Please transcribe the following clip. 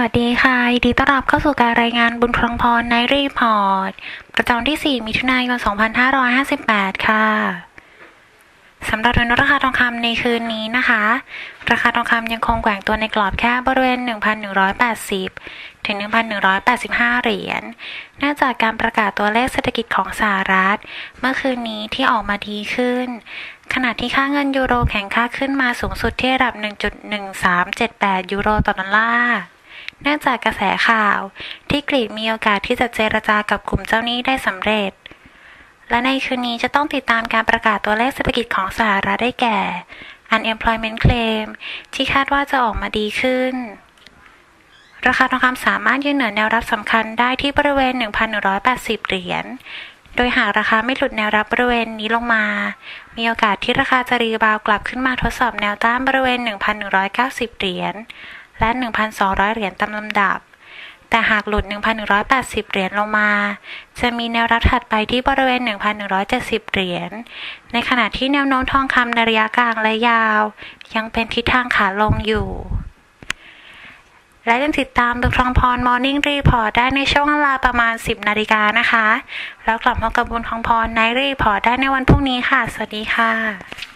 วัสดีค่ะดีต้อนรับเข้าสู่การรายงานบุญครองพรในรีพอร์ต ประจำวันที่ 4 มิถุนายน 2558 ค่ะ สำหรับเงินราคาทองคำในคืนนี้นะคะ ราคาทองคำยังคงแกว่งตัวในกรอบแค่บริเวณ 1,180 ถึง 1,185 เหรียญเนื่องจากการประกาศตัวเลขเศรษฐกิจของสหรัฐ เมื่อคืนนี้ที่ออกมาดีขึ้นขณะที่ค่าเงินยูโรแข็งค่าขึ้นมาสูงสุดที่ระดับ 1.1378 ยูโรต่อดอลลาร์ เนื่องจากกระแสข่าวที่กรีกมีโอกาสที่จะเจรจากับกลุ่มเจ้าหนี้ได้สำเร็จ และในคืนนี้จะต้องติดตามการประกาศตัวเลขเศรษฐกิจของสหรัฐได้แก่ unemployment claim ที่คาดว่าจะออกมาดีขึ้น ราคาทองคำสามารถยืนเหนือแนวรับสำคัญได้ที่บริเวณ 1,180 เหรียญ โดยหากราคาไม่หลุดแนวรับบริเวณนี้ลงมา มีโอกาสที่ราคาจะรีบาวกลับขึ้นมาทดสอบแนวต้านบริเวณ 1,190 เหรียญ และ 1,200 เหรียญตามลำดับ แต่หากหลุด 1,180 เหรียญลงมา จะมีแนวรับถัดไปที่บริเวณ 1,170 เหรียญ ในขณะที่แนวโน้มทองคำในระยะกลางและยาว ยังเป็นทิศทางขาลงอยู่และยังติดตามดูทองพร Morning Report ได้ในช่วงเวลาประมาณ 10 นาฬิกานะคะ แล้วกลับมากับบุญทองพรในรีพอร์ตได้ในวันพรุ่งนี้ค่ะ สวัสดีค่ะ